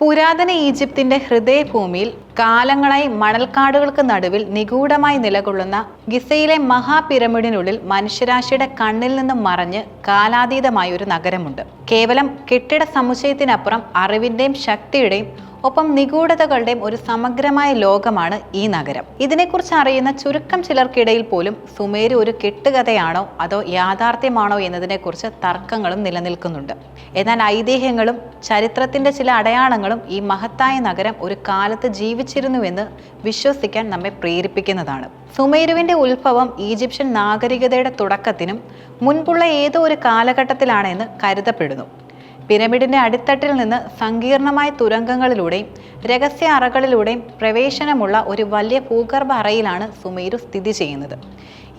പുരാതന ഈജിപ്തിന്റെ ഹൃദയഭൂമിയിൽ കാലങ്ങളായി മണൽക്കാടുകൾക്ക് നടുവിൽ നിഗൂഢമായി നിലകൊള്ളുന്ന ഗിസയിലെ മഹാപിരമിഡിനുള്ളിൽ മനുഷ്യരാശിയുടെ കണ്ണിൽ നിന്നും മറഞ്ഞ് കാലാതീതമായ ഒരു നഗരമുണ്ട്. കേവലം കെട്ടിട സമുച്ചയത്തിനപ്പുറം അറിവിന്റെയും ശക്തിയുടെയും ഒപ്പം നിഗൂഢതകളുടെയും ഒരു സമഗ്രമായ ലോകമാണ് ഈ നഗരം. ഇതിനെക്കുറിച്ച് അറിയുന്ന ചുരുക്കം ചിലർക്കിടയിൽ പോലും സുമേര് ഒരു കെട്ടുകഥയാണോ അതോ യാഥാർത്ഥ്യമാണോ എന്നതിനെക്കുറിച്ച് തർക്കങ്ങളും നിലനിൽക്കുന്നുണ്ട്. എന്നാൽ ഐതിഹ്യങ്ങളും ചരിത്രത്തിന്റെ ചില അടയാളങ്ങളും ഈ മഹത്തായ നഗരം ഒരു കാലത്ത് ജീവിച്ചിരുന്നുവെന്ന് വിശ്വസിക്കാൻ നമ്മെ പ്രേരിപ്പിക്കുന്നതാണ്. സുമേരുവിന്റെ ഉത്ഭവം ഈജിപ്ഷ്യൻ നാഗരികതയുടെ തുടക്കത്തിനും മുൻപുള്ള ഏതോ ഒരു കാലഘട്ടത്തിലാണെന്ന് കരുതപ്പെടുന്നു. പിരമിഡിന്റെ അടിത്തട്ടിൽ നിന്ന് സങ്കീർണമായ തുരങ്കങ്ങളിലൂടെയും രഹസ്യ അറകളിലൂടെയും പ്രവേശനമുള്ള ഒരു വലിയ ഭൂഗർഭ അറയിലാണ് സുമേരു സ്ഥിതി ചെയ്യുന്നത്.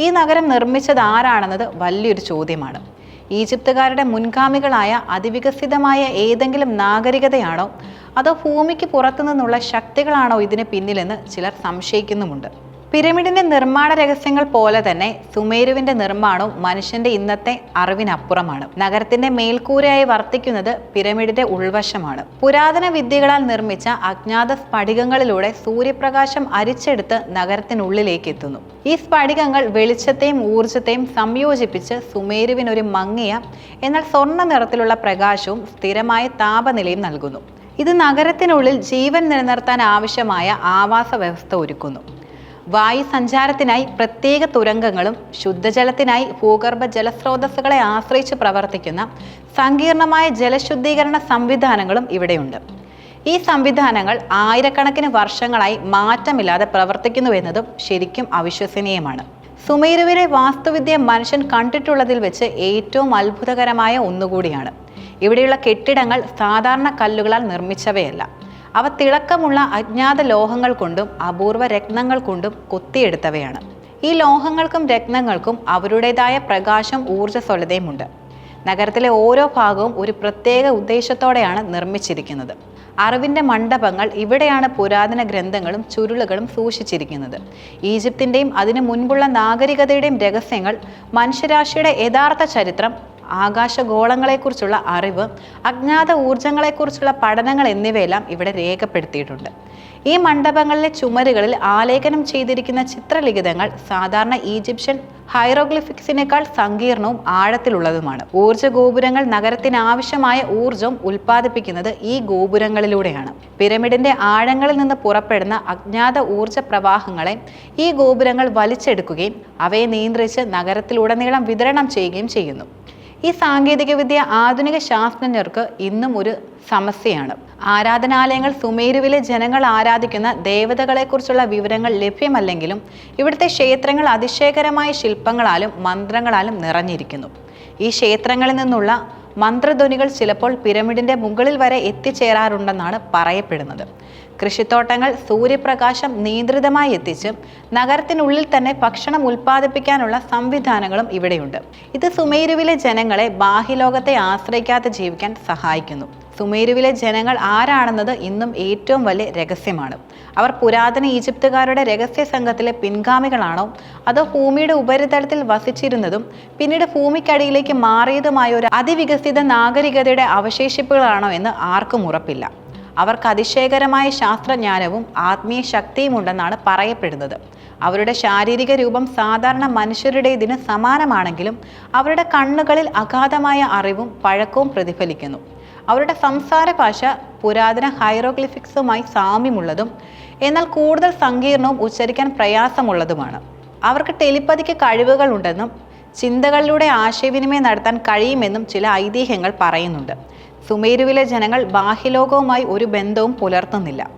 ഈ നഗരം നിർമ്മിച്ചത് ആരാണെന്നത് വലിയൊരു ചോദ്യമാണ്. ഈജിപ്തുകാരുടെ മുൻഗാമികളായ അതിവികസിതമായ ഏതെങ്കിലും നാഗരികതയാണോ അതോ ഭൂമിക്ക് പുറത്തു നിന്നുള്ള ശക്തികളാണോ ഇതിന് പിന്നിലെന്ന് ചിലർ സംശയിക്കുന്നുമുണ്ട്. പിരമിഡിന്റെ നിർമ്മാണ രഹസ്യങ്ങൾ പോലെ തന്നെ സുമേരുവിന്റെ നിർമ്മാണവും മനുഷ്യന്റെ ഇന്നത്തെ അറിവിനപ്പുറമാണ്. നഗരത്തിന്റെ മേൽക്കൂരയായി വർത്തിക്കുന്നത് പിരമിഡിന്റെ ഉൾവശമാണ്. പുരാതന വിദ്യകളാൽ നിർമ്മിച്ച അജ്ഞാത സ്ഫടികങ്ങളിലൂടെ സൂര്യപ്രകാശം അരിച്ചെടുത്ത് നഗരത്തിനുള്ളിലേക്ക് എത്തുന്നു. ഈ സ്ഫടികങ്ങൾ വെളിച്ചത്തെയും ഊർജത്തെയും സംയോജിപ്പിച്ച് സുമേരുവിനൊരു മങ്ങിയ എന്നാൽ സ്വർണ നിറത്തിലുള്ള പ്രകാശവും സ്ഥിരമായ താപനിലയും നൽകുന്നു. ഇത് നഗരത്തിനുള്ളിൽ ജീവൻ നിലനിർത്താൻ ആവശ്യമായ ആവാസ വ്യവസ്ഥ ഒരുക്കുന്നു. വായു സഞ്ചാരത്തിനായി പ്രത്യേക തുരങ്കങ്ങളും ശുദ്ധജലത്തിനായി ഭൂഗർഭ ജലസ്രോതസ്സുകളെ ആശ്രയിച്ച് പ്രവർത്തിക്കുന്ന സങ്കീർണമായ ജലശുദ്ധീകരണ സംവിധാനങ്ങളും ഇവിടെയുണ്ട്. ഈ സംവിധാനങ്ങൾ ആയിരക്കണക്കിന് വർഷങ്ങളായി മാറ്റമില്ലാതെ പ്രവർത്തിക്കുന്നുവെന്നതും ശരിക്കും അവിശ്വസനീയമാണ്. സുമേരുവിലെ വാസ്തുവിദ്യ മനുഷ്യൻ കണ്ടിട്ടുള്ളതിൽ വെച്ച് ഏറ്റവും അത്ഭുതകരമായ ഒന്നുകൂടിയാണ്. ഇവിടെയുള്ള കെട്ടിടങ്ങൾ സാധാരണ കല്ലുകളാൽ നിർമ്മിച്ചവയല്ല. അവ തിളക്കമുള്ള അജ്ഞാത ലോഹങ്ങൾ കൊണ്ടും അപൂർവ രത്നങ്ങൾ കൊണ്ടും കൊത്തിയെടുത്തവയാണ്. ഈ ലോഹങ്ങൾക്കും രത്നങ്ങൾക്കും അവരുടേതായ പ്രകാശം ഊർജസ്വലതയുമുണ്ട് നഗരത്തിലെ ഓരോ ഭാഗവും ഒരു പ്രത്യേക ഉദ്ദേശത്തോടെയാണ് നിർമ്മിച്ചിരിക്കുന്നത്. അറിവിന്റെ മണ്ഡപങ്ങൾ ഇവിടെയാണ് പുരാതന ഗ്രന്ഥങ്ങളും ചുരുളുകളും സൂക്ഷിച്ചിരിക്കുന്നത്. ഈജിപ്തിന്റെയും അതിനു മുൻപുള്ള നാഗരികതയുടെയും രഹസ്യങ്ങൾ മനുഷ്യരാശിയുടെ യഥാർത്ഥ ചരിത്രം ആകാശഗോളങ്ങളെക്കുറിച്ചുള്ള അറിവ് അജ്ഞാത ഊർജങ്ങളെക്കുറിച്ചുള്ള പഠനങ്ങൾ എന്നിവയെല്ലാം ഇവിടെ രേഖപ്പെടുത്തിയിട്ടുണ്ട്. ഈ മണ്ഡപങ്ങളിലെ ചുമരുകളിൽ ആലേഖനം ചെയ്തിരിക്കുന്ന ചിത്രലിഖിതങ്ങൾ സാധാരണ ഈജിപ്ഷ്യൻ ഹൈറോഗ്ലിഫിക്സിനേക്കാൾ സങ്കീർണവും ആഴത്തിലുള്ളതുമാണ്. ഊർജ ഗോപുരങ്ങൾ നഗരത്തിന് ആവശ്യമായ ഊർജം ഉൽപ്പാദിപ്പിക്കുന്നത് ഈ ഗോപുരങ്ങളിലൂടെയാണ്. പിരമിഡിന്റെ ആഴങ്ങളിൽ നിന്ന് പുറപ്പെടുന്ന അജ്ഞാത ഊർജ പ്രവാഹങ്ങളെ ഈ ഗോപുരങ്ങൾ വലിച്ചെടുക്കുകയും അവയെ നിയന്ത്രിച്ച് നഗരത്തിലുടനീളം വിതരണം ചെയ്യുകയും ചെയ്യുന്നു. ഈ സാങ്കേതികവിദ്യ ആധുനിക ശാസ്ത്രജ്ഞർക്ക് ഇന്നും ഒരു സമസ്യയാണ്. ആരാധനാലയങ്ങൾ സുമേരുവിലെ ജനങ്ങൾ ആരാധിക്കുന്ന ദേവതകളെക്കുറിച്ചുള്ള വിവരങ്ങൾ ലഭ്യമല്ലെങ്കിലും ഇവിടുത്തെ ക്ഷേത്രങ്ങൾ അതിശയകരമായ ശില്പങ്ങളാലും മന്ത്രങ്ങളാലും നിറഞ്ഞിരിക്കുന്നു. ഈ ക്ഷേത്രങ്ങളിൽ നിന്നുള്ള മന്ത്രധ്വനികൾ ചിലപ്പോൾ പിരമിഡിന്റെ മുകളിൽ വരെ എത്തിച്ചേരാറുണ്ടെന്നാണ് പറയപ്പെടുന്നത്. കൃഷിത്തോട്ടങ്ങൾ സൂര്യപ്രകാശം നിയന്ത്രിതമായി എത്തിച്ച് നഗരത്തിനുള്ളിൽ തന്നെ ഭക്ഷണം ഉൽപ്പാദിപ്പിക്കാനുള്ള സംവിധാനങ്ങളും ഇവിടെയുണ്ട്. ഇത് സുമേരുവിലെ ജനങ്ങളെ ബാഹ്യലോകത്തെ ആശ്രയിക്കാതെ ജീവിക്കാൻ സഹായിക്കുന്നു. സുമേരുവിലെ ജനങ്ങൾ ആരാണെന്നത് ഇന്നും ഏറ്റവും വലിയ രഹസ്യമാണ്. അവർ പുരാതന ഈജിപ്തുകാരുടെ രഹസ്യ സംഘത്തിലെ പിൻഗാമികളാണോ? അതോ ഭൂമിയുടെ ഉപരിതലത്തിൽ വസിച്ചിരുന്നതും പിന്നീട് ഭൂമിക്കടിയിലേക്ക് മാറിയതുമായ ഒരു അതിവികസിത നാഗരികതയുടെ അവശേഷിപ്പുകളാണോ എന്ന് ആർക്കും ഉറപ്പില്ല. അവർക്ക് അതിശയകരമായ ശാസ്ത്രജ്ഞാനവും ആത്മീയ ശക്തിയും ഉണ്ടെന്നാണ് പറയപ്പെടുന്നത്. അവരുടെ ശാരീരിക രൂപം സാധാരണ മനുഷ്യരുടേതിന് സമാനമാണെങ്കിലും അവരുടെ കണ്ണുകളിൽ അഗാധമായ അറിവും പഴക്കവും പ്രതിഫലിക്കുന്നു. അവരുടെ സംസാര ഭാഷ പുരാതന ഹൈറോഗ്ലിഫിക്സുമായി സാമ്യമുള്ളതും എന്നാൽ കൂടുതൽ സങ്കീർണവും ഉച്ചരിക്കാൻ പ്രയാസമുള്ളതുമാണ്. അവർക്ക് ടെലിപ്പതിക്ക് കഴിവുകളുണ്ടെന്നും ചിന്തകളിലൂടെ ആശയവിനിമയം നടത്താൻ കഴിയുമെന്നും ചില ഐതിഹ്യങ്ങൾ പറയുന്നുണ്ട്. സുമേരുവിലെ ജനങ്ങൾ ബാഹ്യലോകവുമായി ഒരു ബന്ധവും പുലർത്തുന്നില്ല.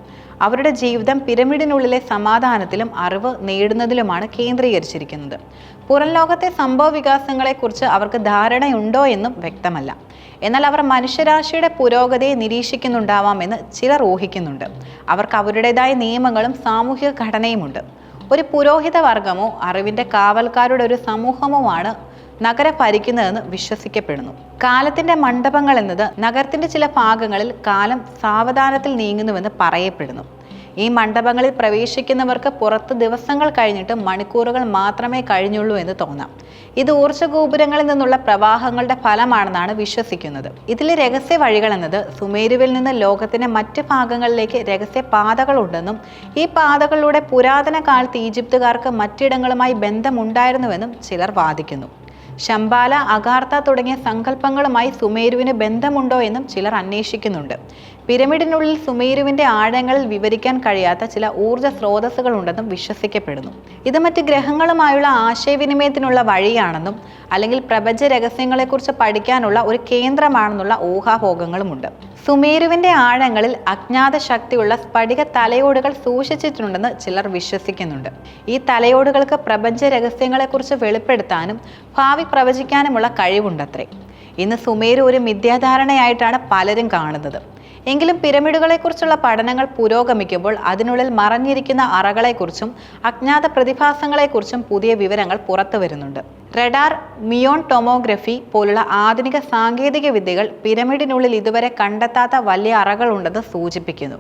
അവരുടെ ജീവിതം പിരമിഡിനുള്ളിലെ സമാധാനത്തിലും അറിവ് നേടുന്നതിലുമാണ് കേന്ദ്രീകരിച്ചിരിക്കുന്നത്. പുറം ലോകത്തെ സംഭവ വികാസങ്ങളെക്കുറിച്ച് അവർക്ക് ധാരണയുണ്ടോ എന്നും വ്യക്തമല്ല. എന്നാൽ അവർ മനുഷ്യരാശിയുടെ പുരോഗതിയെ നിരീക്ഷിക്കുന്നുണ്ടാവാമെന്ന് ചിലർ ഊഹിക്കുന്നുണ്ട്. അവർക്ക് അവരുടേതായ നിയമങ്ങളും സാമൂഹിക ഘടനയുമുണ്ട്. ഒരു പുരോഹിത വർഗമോ അറിവിന്റെ കാവൽക്കാരുടെ ഒരു സമൂഹമോ ആണ് നഗരം ഭരിക്കുന്നതെന്ന് വിശ്വസിക്കപ്പെടുന്നു. കാലത്തിന്റെ മണ്ഡപങ്ങൾ എന്നത് നഗരത്തിന്റെ ചില ഭാഗങ്ങളിൽ കാലം സാവധാനത്തിൽ നീങ്ങുന്നുവെന്ന് പറയപ്പെടുന്നു. ഈ മണ്ഡപങ്ങളിൽ പ്രവേശിക്കുന്നവർക്ക് പുറത്ത് ദിവസങ്ങൾ കഴിഞ്ഞിട്ട് മണിക്കൂറുകൾ മാത്രമേ കഴിഞ്ഞുള്ളൂ എന്ന് തോന്നാം. ഇത് ഊർജ ഗോപുരങ്ങളിൽ നിന്നുള്ള പ്രവാഹങ്ങളുടെ ഫലമാണെന്നാണ് വിശ്വസിക്കുന്നത്. ഇതിലെ രഹസ്യ വഴികൾ എന്നത് സുമേരുവിൽ നിന്ന് ലോകത്തിന്റെ മറ്റ് ഭാഗങ്ങളിലേക്ക് രഹസ്യ പാതകളുണ്ടെന്നും ഈ പാതകളിലൂടെ പുരാതന കാലത്ത് ഈജിപ്തുകാർക്ക് മറ്റിടങ്ങളുമായി ബന്ധമുണ്ടായിരുന്നുവെന്നും ചിലർ വാദിക്കുന്നു. ശംബാല അഗാർത്ത തുടങ്ങിയ സങ്കല്പങ്ങളുമായി സുമേരുവിന് ബന്ധമുണ്ടോ എന്നും ചിലർ അന്വേഷിക്കുന്നുണ്ട്. പിരമിഡിനുള്ളിൽ സുമേരുവിന്റെ ആഴങ്ങളിൽ വിവരിക്കാൻ കഴിയാത്ത ചില ഊർജ സ്രോതസ്സുകളുണ്ടെന്നും വിശ്വസിക്കപ്പെടുന്നു. ഇത് മറ്റ് ഗ്രഹങ്ങളുമായുള്ള ആശയവിനിമയത്തിനുള്ള വഴിയാണെന്നും അല്ലെങ്കിൽ പ്രപഞ്ച രഹസ്യങ്ങളെക്കുറിച്ച് പഠിക്കാനുള്ള ഒരു കേന്ദ്രമാണെന്നുള്ള ഊഹാഭോഗങ്ങളുമുണ്ട് സുമേരുവിന്റെ ആഴങ്ങളിൽ അജ്ഞാത ശക്തിയുള്ള സ്ഫടിക തലയോടുകൾ സൂക്ഷിച്ചിട്ടുണ്ടെന്ന് ചിലർ വിശ്വസിക്കുന്നുണ്ട്. ഈ തലയോടുകൾക്ക് പ്രപഞ്ച രഹസ്യങ്ങളെക്കുറിച്ച് വെളിപ്പെടുത്താനും ഭാവി പ്രവചിക്കാനുമുള്ള കഴിവുണ്ടത്രേ. ഇന്ന് സുമേരു ഒരു മിഥ്യാധാരണയായിട്ടാണ് പലരും കാണുന്നത്. എങ്കിലും പിരമിഡുകളെക്കുറിച്ചുള്ള പഠനങ്ങൾ പുരോഗമിക്കുമ്പോൾ അതിനുള്ളിൽ മറഞ്ഞിരിക്കുന്ന അറകളെക്കുറിച്ചും അജ്ഞാത പ്രതിഭാസങ്ങളെക്കുറിച്ചും പുതിയ വിവരങ്ങൾ പുറത്തു വരുന്നുണ്ട്. റെഡാർ മിയോൺ ടൊമോഗ്രഫി പോലുള്ള ആധുനിക സാങ്കേതിക വിദ്യകൾ പിരമിഡിനുള്ളിൽ ഇതുവരെ കണ്ടെത്താത്ത വലിയ അറകളുണ്ടെന്ന് സൂചിപ്പിക്കുന്നു.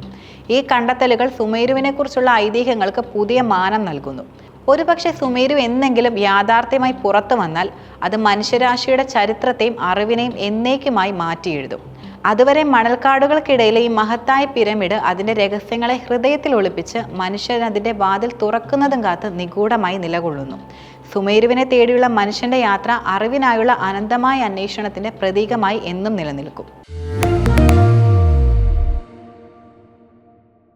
ഈ കണ്ടെത്തലുകൾ സുമേരുവിനെക്കുറിച്ചുള്ള ഐതിഹ്യങ്ങൾക്ക് പുതിയ മാനം നൽകുന്നു. ഒരുപക്ഷെ സുമേരു എന്നെങ്കിലും യാഥാർത്ഥ്യമായി പുറത്തു വന്നാൽ അത് മനുഷ്യരാശിയുടെ ചരിത്രത്തെയും അറിവിനെയും എന്നേക്കുമായി മാറ്റിയെഴുതും. അതുവരെ മണൽക്കാടുകൾക്കിടയിലെ ഈ മഹത്തായ പിരമിഡ് അതിന്റെ രഹസ്യങ്ങളെ ഹൃദയത്തിൽ ഒളിപ്പിച്ച് മനുഷ്യൻ അതിന്റെ വാതിൽ തുറക്കുന്നതും കാത്ത് നിഗൂഢമായി നിലകൊള്ളുന്നു. സുമേരുവിനെ തേടിയുള്ള മനുഷ്യന്റെ യാത്ര അറിവിനായുള്ള അനന്തമായ അന്വേഷണത്തിന്റെ പ്രതീകമായി എന്നും നിലനിൽക്കും.